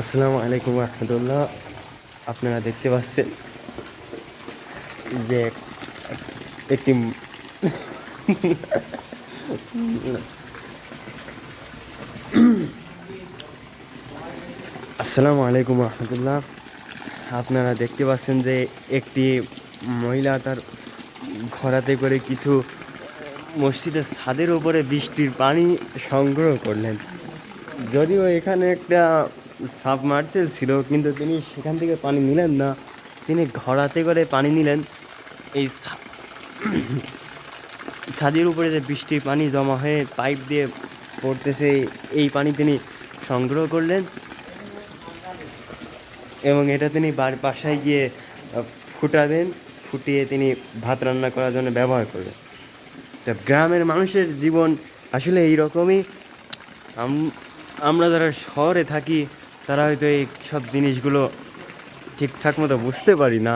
আসসালামু আলাইকুম রহমতুল্লাহ। আপনারা দেখতে পাচ্ছেন যে একটি আসসালামু আলাইকুম রহমতুল্লাহ। আপনারা দেখতে পাচ্ছেন যে একটি মহিলা তার ঘোড়াতে করে কিছু মসজিদের ছাদের উপরে বৃষ্টির পানি সংগ্রহ করলেন। যদিও এখানে একটা সাবমার্সেল ছিল, কিন্তু তিনি সেখান থেকে পানি নিলেন না। তিনি ঘোড়াতে করে পানি নিলেন। এই ছাদের উপরে যে বৃষ্টির পানি জমা হয়ে পাইপ দিয়ে পড়তেছে, এই পানি তিনি সংগ্রহ করলেন। এবং এটা তিনি বার বাসায় গিয়ে ফুটাবেন, ফুটিয়ে তিনি ভাত রান্না করার জন্য ব্যবহার করবেন। তা গ্রামের মানুষের জীবন আসলে এইরকমই। আম- আমরা যারা শহরে থাকি তারা হয়তো এই সব জিনিসগুলো ঠিকঠাক মতো বুঝতে পারি না।